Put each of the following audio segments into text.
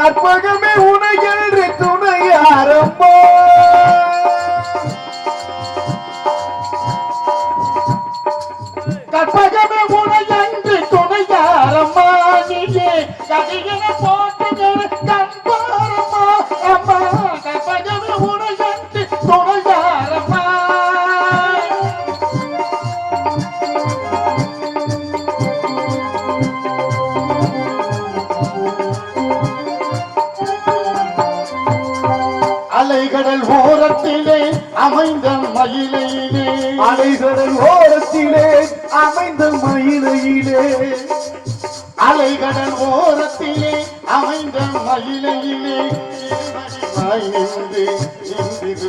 கற்பகமே உனையன்று துணையாரம்போ மயிலையிலே அலைகடல் ஓரத்திலே அமைந்த மயிலையிலே. அலைகடல் ஓரத்திலே அமைந்த மயிலையிலே. நின்று இன்றிரு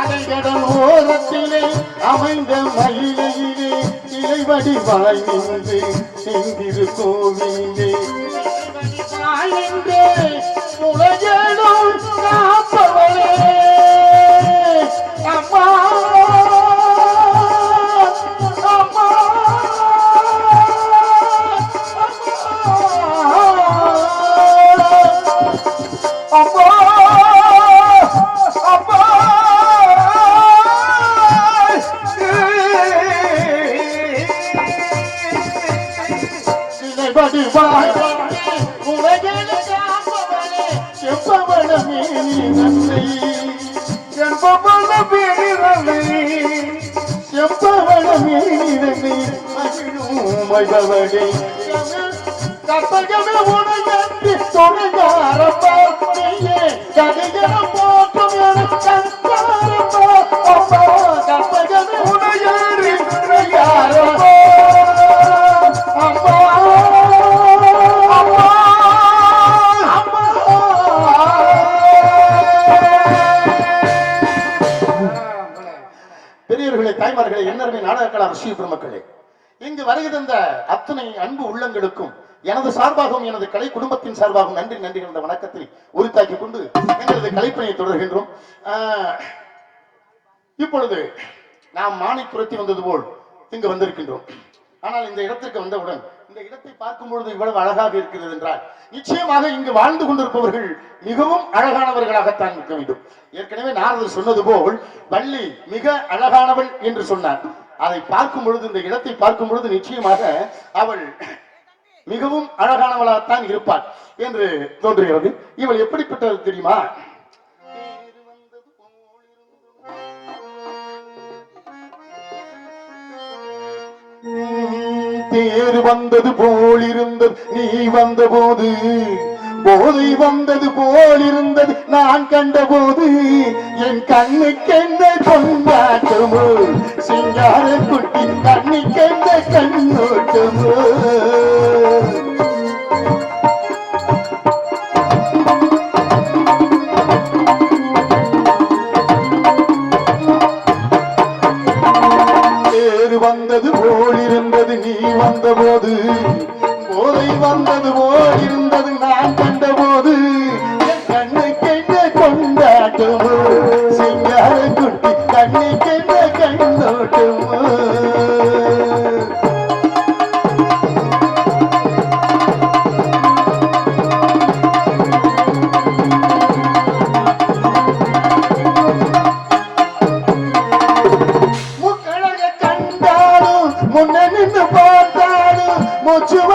அலைகடல் ஓரத்திலே அமைந்த மயிலையிலே. இலைவடி வாய் நின்று இன்றிரு செப்பவளமே நீ நன்மை செப்பவளமே நன்மை செப்பவளமே நன்மை மகிழும் வைபவளே கற்பகமே தாய்மார்களே என்னருமே நாடகக்கலா ரிஷி பெருமக்களே. இங்கு வருகை தந்த அத்தனை அன்பு உள்ளங்களுக்கும் எனது சார்பாகவும் எனது கலை குடும்பத்தின் சார்பாகவும் நன்றி நன்றி என்ற வணக்கத்தை உரித்தாக்கி கொண்டு எங்களது கலைப்பணியை தொடர்கின்றோம். ஆஹ், இப்பொழுது நாம் மானை துரத்தி வந்தது போல் இங்கு வந்திருக்கின்றோம். ஆனால் இந்த இடத்திற்கு வந்தவுடன் இந்த இடத்தை பார்க்கும் பொழுது இவ்வளவு அழகாக இருக்கிறது என்றால் நிச்சயமாக இங்கு வாழ்ந்து கொண்டிருப்பவர்கள் மிகவும் அழகானவர்களாகத்தான் இருக்க வேண்டும். ஏற்கனவே நாரதர் சொன்னது போல் வள்ளி மிக அழகானவள் என்று சொன்னார். அதை பார்க்கும் பொழுது இந்த இடத்தை பார்க்கும் பொழுது நிச்சயமாக அவள் மிகவும் அழகானவளாகத்தான் இருப்பாள் என்று தோன்றுகிறது. இவள் எப்படிப்பட்டது தெரியுமா? தேர் வந்தது போல் இருந்தது நீ வந்த போது போதை வந்தது போல் இருந்தது நான் கண்டபோது என் கண்ணுக்கு என்ன சிங்கார ఉంటాడు మున్న నిన్ను పోతాడు ముచ్చువ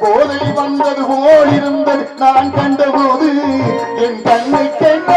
போதை வந்தது போல் இருந்தது. நான் கண்டபோது என் தன்னை கண்ட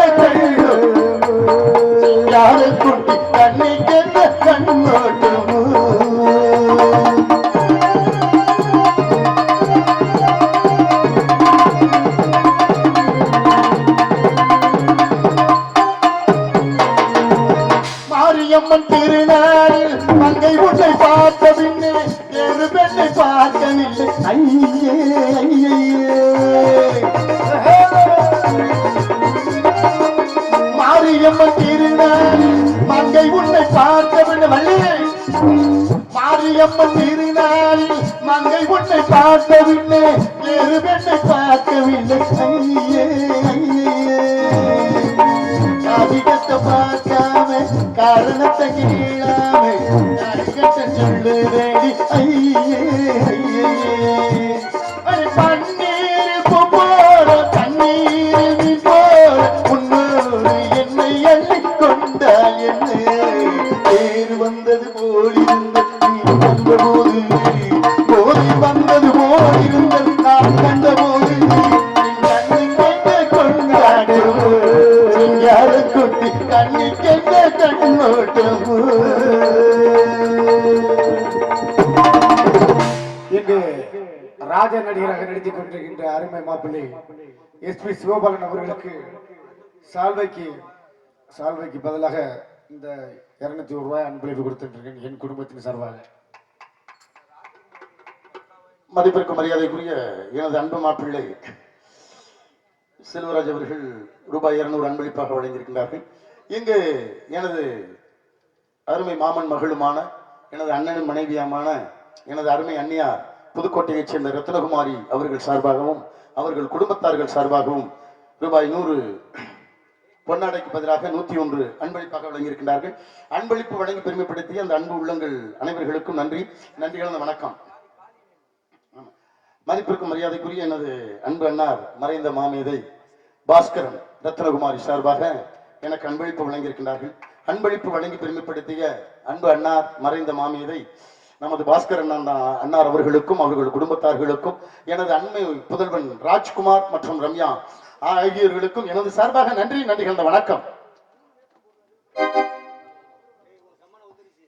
வேறு பெண்ணை பார்க்கவில்லை மாப்பிள்ளை எஸ் பி சிவபாலன் அவர்களுக்கு சால்வைக்கு சால்வைக்கு பதிலாக இந்த இருநூத்தி ஒரு ரூபாய் அன்பளிப்பு கொடுத்துருக்கேன் என் குடும்பத்தின் சார்பாக. மதிப்பிற்கு மரியாதைக்குரிய எனது அன்பு மாப்பிள்ளை செல்வராஜ் அவர்கள் ரூபாய் இருநூறு அன்பளிப்பாக வழங்கியிருக்கின்றார்கள். இங்கு எனது அருமை மாமன் மகளுமான எனது அண்ணனின் மனைவியாமான எனது அருமை அன்னியார் புதுக்கோட்டையைச் சேர்ந்த ரத்னகுமாரி அவர்கள் சார்பாகவும் அவர்கள் குடும்பத்தார்கள் சார்பாகவும் ரூபாய் நூறு பொன்னாடைக்கு பதிலாக நூத்தி ஒன்று அன்பளிப்பாக வழங்கியிருக்கின்றார்கள். அன்பளிப்பு வழங்கி பெருமைப்படுத்திய அந்த அன்பு உள்ளங்கள் அனைவர்களுக்கும் நன்றி. நன்றி கலந்த வணக்கம் மதிப்பிற்கும் மரியாதைக்குரிய எனது அன்பு அண்ணார் மறைந்த மாமேதை பாஸ்கரன் ரத்னகுமாரி சார்பாக எனக்கு அன்பளிப்பு வழங்கியிருக்கின்றார்கள். அன்பளிப்பு வழங்கி பெருமைப்படுத்திய அன்பு அண்ணார் மறைந்த மாமேதை நமது பாஸ்கரன் அண்ணா அன்னார் அவர்களுக்கும் அவர்கள் குடும்பத்தார்களுக்கும் எனது அண்மை புதல்வன் ராஜ்குமார் மற்றும் ரம்யா ஆகியோர்களுக்கும் எனது சார்பாக நன்றி நன்றி கலந்த வணக்கம்.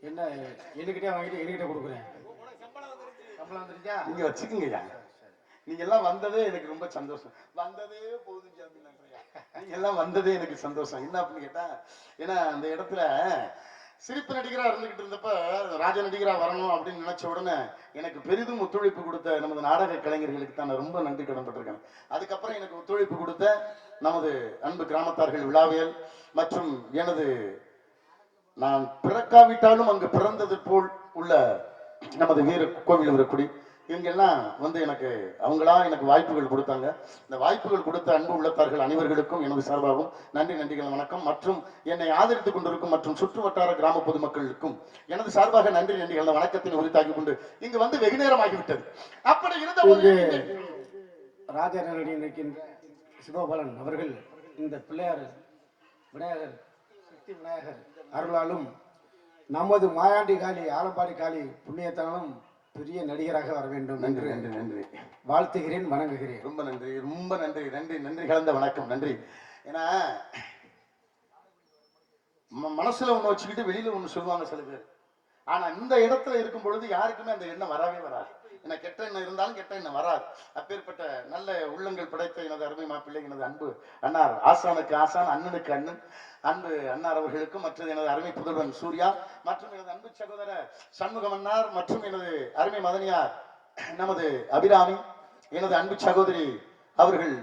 என்ன என்கிட்ட வாங்கிட்டு என்கிட்ட கொடுக்குறேன்? நீங்க வச்சுக்கோங்கய்யா. நீங்க எல்லாம் வந்ததே எனக்கு ரொம்ப சந்தோஷம். வந்ததே போதும். நீங்க எல்லாம் வந்ததே எனக்கு சந்தோஷம். என்ன அப்படின்னு கேட்டா ஏன்னா அந்த இடத்துல சிரிப்பு நடிகரா இருந்துகிட்டு இருந்தப்ப ராஜ நடிகரா வரணும் அப்படின்னு நினைச்ச உடனே எனக்கு பெரிதும் ஒத்துழைப்பு கொடுத்த நமது நாடக கலைஞர்களுக்கு தான் நான் ரொம்ப நன்றி கடன்பட்டிருக்கேன் அதுக்கப்புறம் எனக்கு ஒத்துழைப்பு கொடுத்த நமது அன்பு கிராமத்தார்கள் விழாவியல் மற்றும் எனது நான் பிறக்காவிட்டாலும் அங்கு பிறந்தது போல் உள்ள நமது வீர கோவில் இருக்கக்கூடிய இவங்கெல்லாம் வந்து எனக்கு அவங்களா எனக்கு வாய்ப்புகள் கொடுத்தாங்க. இந்த வாய்ப்புகள் கொடுத்த அன்பு உள்ளத்தார்கள் அனைவர்களுக்கும் எனது சார்பாகவும் நன்றி நன்றிகள் வணக்கம். மற்றும் என்னை ஆதரித்துக் கொண்டிருக்கும் மற்றும் சுற்று வட்டார கிராம பொதுமக்களுக்கும் எனது சார்பாக நன்றி நன்றிகள் வணக்கத்தின் உரித்தாக்கி கொண்டு இங்கு வந்து வெகு நேரம் ஆகிவிட்டது அப்படி இருந்த போது இங்கு ராஜா நடிகர் நிற்கின்ற சிவபாலன் அவர்கள் இந்த பிள்ளையார் விநாயகர் சக்தி விநாயகர் அருளாலும் நமது மாயாண்டி காளி ஆலம்பாடி காளி புண்ணியத்தாலும் பெரிய நடிகராக வர வேண்டும். நன்றி நன்றி. நன்றி வாழ்த்துகிறேன் வணங்குகிறேன். ரொம்ப நன்றி ரொம்ப நன்றி நன்றி நன்றி கலந்த வணக்கம் நன்றி. ஏன்னா மனசுல ஒண்ணு வச்சுக்கிட்டு வெளியில ஒண்ணு சொல்லுவாங்க சில பேர். ஆனா இந்த இடத்துல இருக்கும் பொழுது யாருக்குமே அந்த எண்ணம் வரவே வராது. என்ன கெட்ட எண்ணம் இருந்தாலும் கெட்ட எண்ணம் வராது. அப்பேற்பட்ட நல்ல உள்ளங்கள் படைத்த எனது அருமை மாப்பிள்ளை எனது அன்பு அண்ணார் ஆசானுக்கு ஆசான் அண்ணனுக்கு அண்ணன் அன்பு அன்னார் அவர்களுக்கும் மற்றது எனது அருமை புதல்வன் சூர்யா மற்றும் எனது அன்பு சகோதரர் சண்முகம் அன்னார் மற்றும் எனது அருமை மதனியார் நமது அபிராமி எனது அன்பு சகோதரி அவர்கள்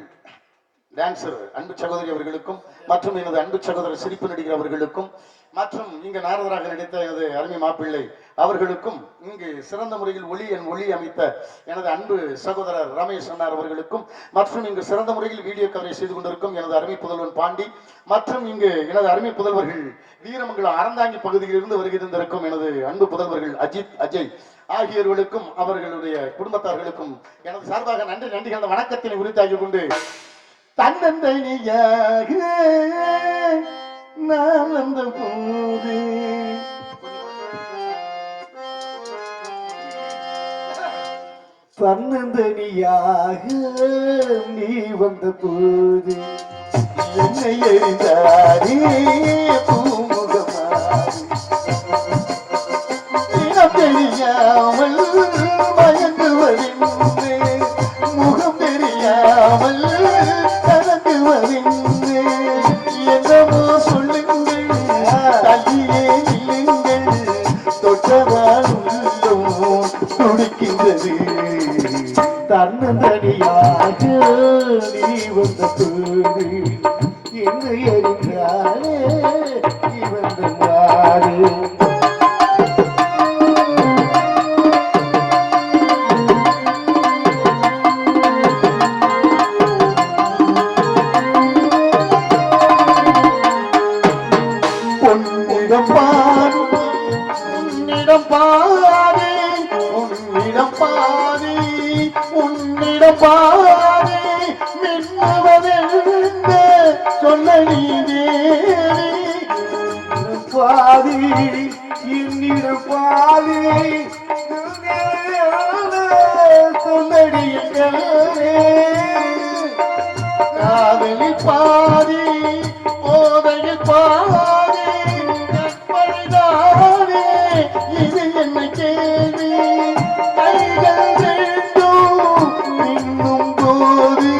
டான்சர் அன்பு சகோதரி அவர்களுக்கும் மற்றும் எனது அன்பு சகோதரர் சிரிப்பு நடிகர் அவர்களுக்கும் மற்றும் இங்கு நாரதராக நடித்த எனது அருமை மாப்பிள்ளை அவர்களுக்கும் இங்கு சிறந்த முறையில் ஒளி என் ஒளி அமைத்த எனது அன்பு சகோதரர் ரமேஷ் அண்ணார் அவர்களுக்கும் மற்றும் இங்கு சிறந்த முறையில் வீடியோ கவரேஜ் செய்து கொண்டிருக்கும் எனது அருமை புதல்வன் பாண்டி மற்றும் இங்கு எனது அருமை புதல்வர்கள் வீரமங்கலம் அறந்தாங்கி பகுதியிலிருந்து இருந்து வருகின்றிருக்கும் எனது அன்பு புதல்வர்கள் அஜித் அஜய் ஆகியோர்களுக்கும் அவர்களுடைய குடும்பத்தார்களுக்கும் எனது சார்பாக நன்றி நன்றி கலந்த வணக்கத்தினை உரித்தாக்கி கொண்டு தன்னந்தனியாக நான் அந்த போது தன்னந்தனியாக நீ வந்த போது என்னை எறிந்தாரே பூமுகமாரி இனம் தெரியாமல் மயங்குவதென்று முகம் தெரியாமல் கலங்குவதென்று என்னமோ சொல்லுங்கள். தள்ளியே நில்லுங்கள். தொட்டதால் உள்ளம் துடிக்கின்றது. தன்னந்தனியாக நீ வந்த பேரு காதலி பாதி போதையில் பாதி எப்படிதானே இது என்ன கேள்வி கைகள் வேண்டும் இன்னும் போது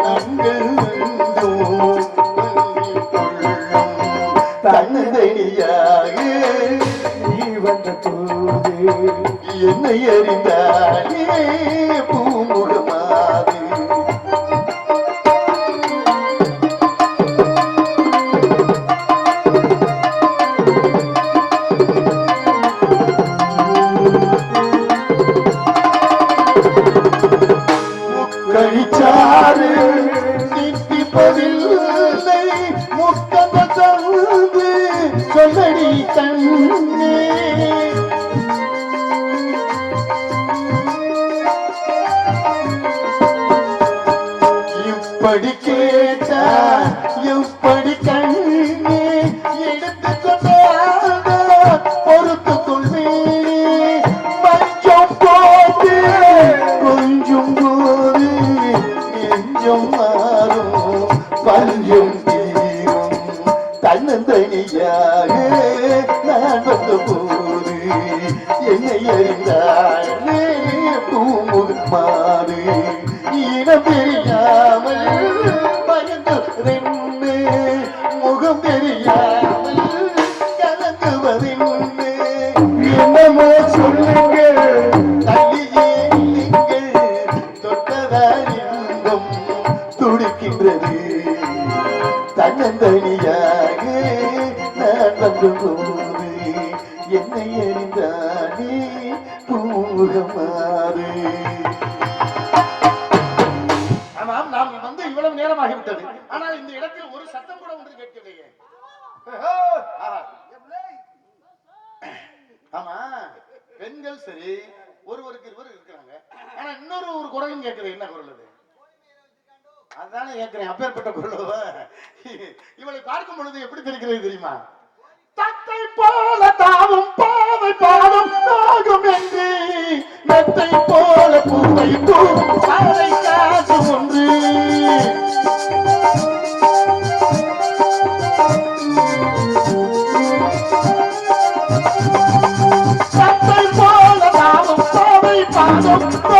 தங்கள் வந்தோம் தன்னதையாக நீ வந்த போது என்னை அறிந்தாயே பூ Holy கலங்குவதின்னு முகம் தெரியாமல் கலங்குவதின்னு என்னமோ சொல்லுங்கள் தள்ளியே நீங்கள் தொட்டதால் இன்பம் துடிக்கின்றது. தன்னந்தனியாக நான் வந்து போது என்னை அறிந்தானே பூகமாறு ஒரு சத்தம் கூட உங்களுக்கு கேட்கலையே. ஆமா. பெண்கள் சரி ஒருவருக்கு இருவர் இருக்கிறாங்க ஆனா இன்னொரு ஒரு குரலும் கேட்குது என்ன குரல் அது? அதுதானே கேட்கிறேன் அப்பேற்பட்ட குரலோ இவளை பார்க்கும் பொழுது எப்படி தெரிகிறது தெரியுமா? தத்தை போல தாவும் பாவை பாடும் நாகும் என்று மெத்தை போல பூவை பூ சாலை காசும் Oh,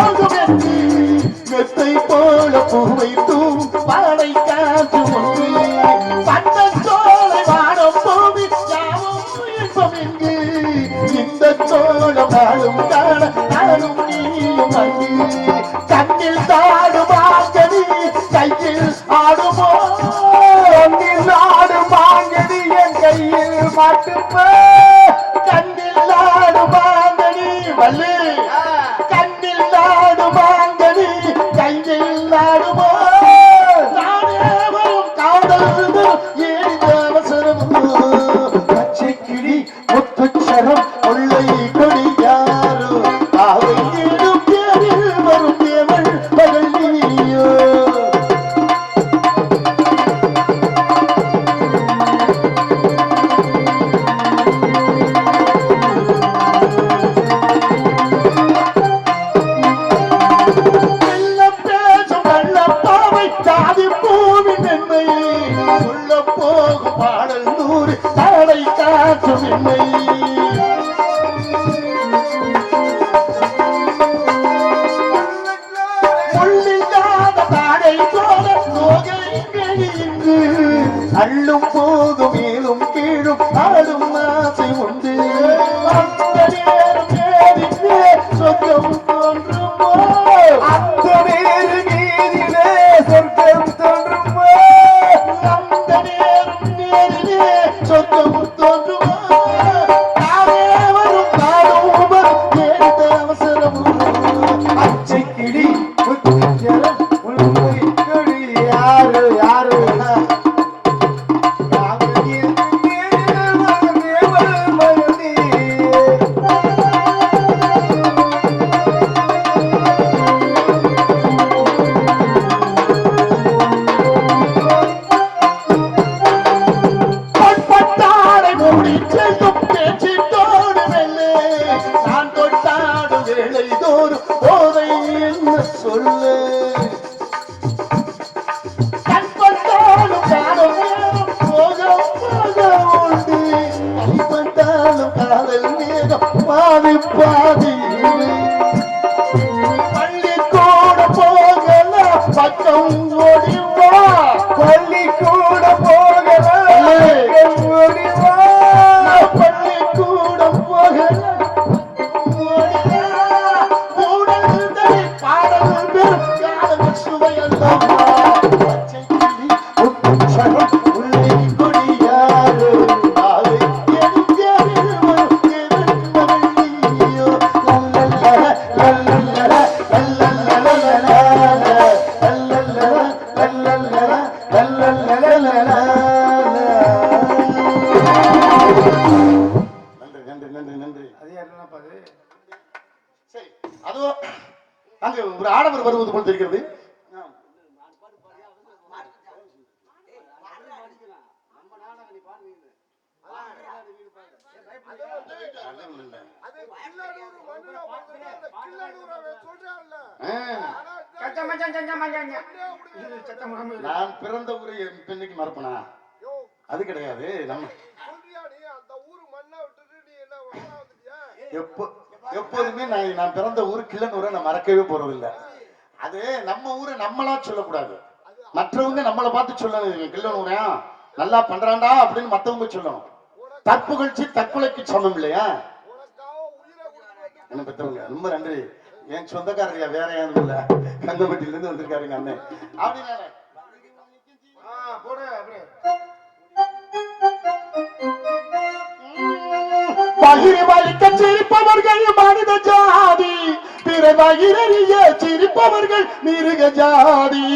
நான் பிறந்த ஊரை பெண்ணுக்கு மறப்பனா? அது கிடையாது நம்ம எப்போதுமே நான் நான் பிறந்த ஊர் கிள்ளனூரை நான் மறக்கவே போறதில்லை அது நம்ம ஊரை நம்மளா சொல்லக்கூடாது. மற்றவங்க நம்மளை பார்த்து சொல்லணும் கிள்ளனூரா நல்லா பண்றான்டா அப்படின்னு மற்றவங்க சொல்லணும். தற்புகழ்ச்சி தற்கொலைக்கு சொன்னோம் இல்லையா? என்ன பெற்றவங்க ரொம்ப நன்றி. என் சொந்தக்காரங்கள வேற யாரும் இல்ல. கந்தமட்டில இருந்து வந்திருக்காருங்க அண்ணன் பகிர்வழிக்க சிரிப்பவர்கள் மனித ஜாதி. பிற பகிரறிய சிரிப்பவர்கள் மிருக ஜாதி.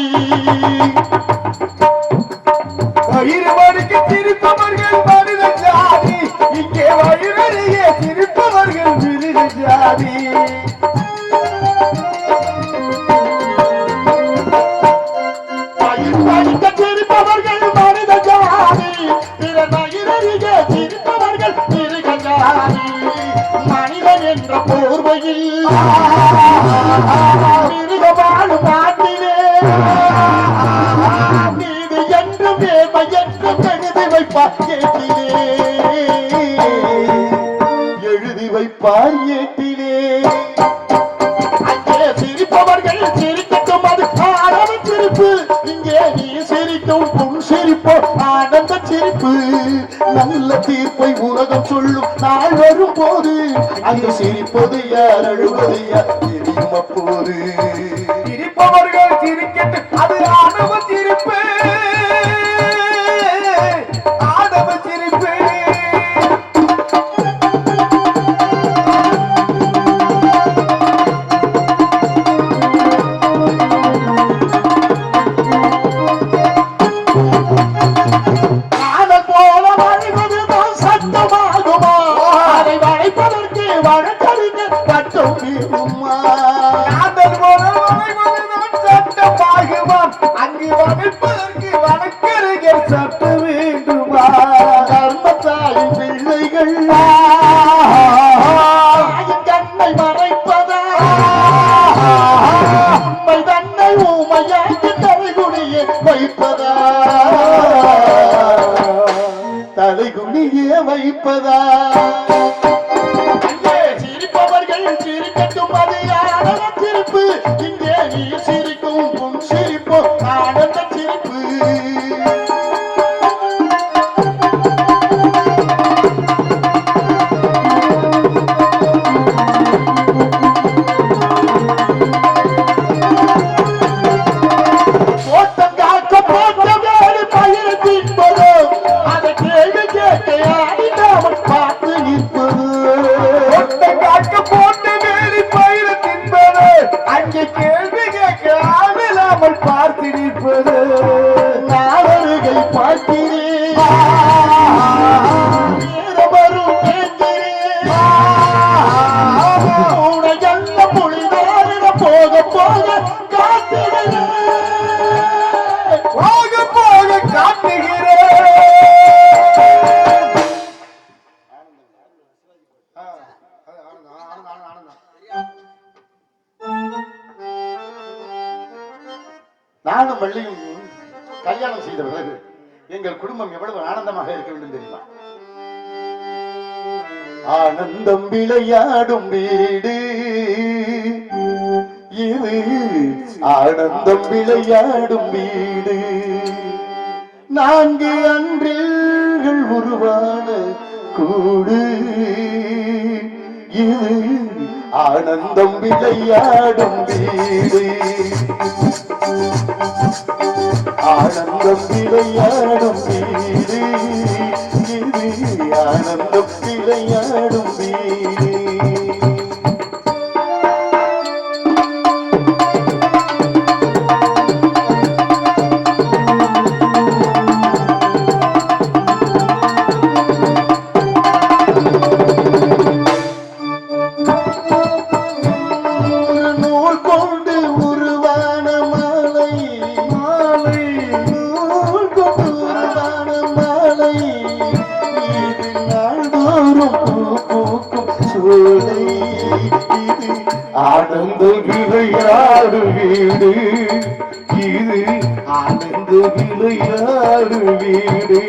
தீர்ப்பு நல்ல தீர்ப்பை உலகம் சொல்லும். நாள் வரும் போது அங்கு சிரிப்பது யார் அழுவது யார் தெரியும் அப்போது? சிரிப்பவர்கள் சிரிக்கட்டு அது அனுபவம் பிள்ளைகள் ஆனந்தம் விளையாடும் வீடு. நான்கு அன்றில்கள் உருவான கூடு. இது ஆனந்தம் விளையாடும் வீடு. ஆனந்தம் விளையாடும் வீடு. இது ஆனந்தம் விளையாடும் வீடு. வீடு இது ஆனந்த விளையாடு வீடு.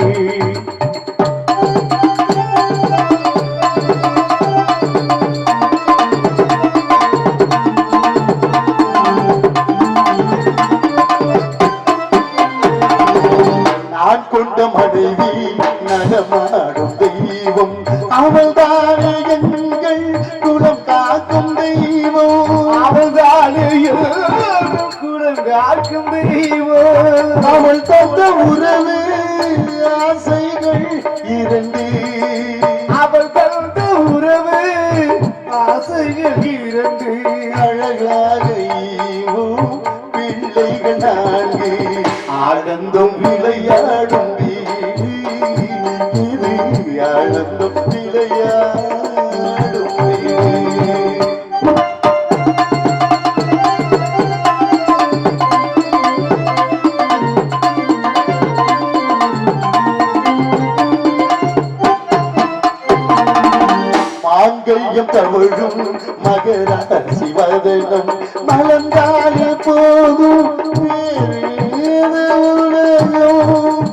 காக்கும் தெய்வம். அவள் தந்த உறவு ஆசைகள் இரண்டு. அவள் தந்த உறவு ஆசைகள் இரண்டு. அழகாக பிள்ளைகள் நான்கு. ஆனந்தம் விளையாடும் இது ஆனந்தம் விளையாடும் சிவதனம் மலர்ந்தாலே போதும். வேறு உலகம்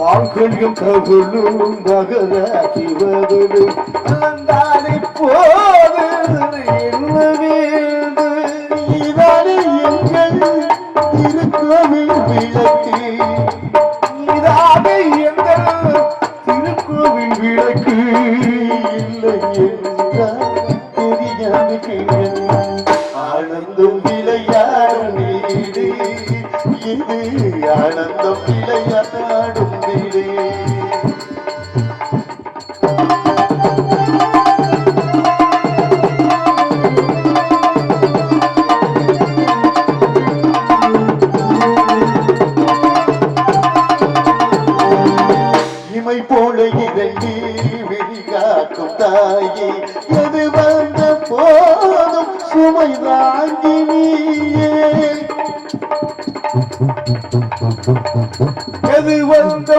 மாங்கல்யம் கவிழும் மகர சிவதனும் அலந்தாலை போது இமை போல இறங்கி விழிகாக்கும் தாயே. எது வந்த போதும் சுமை தாங்கி நீயே. எது வந்த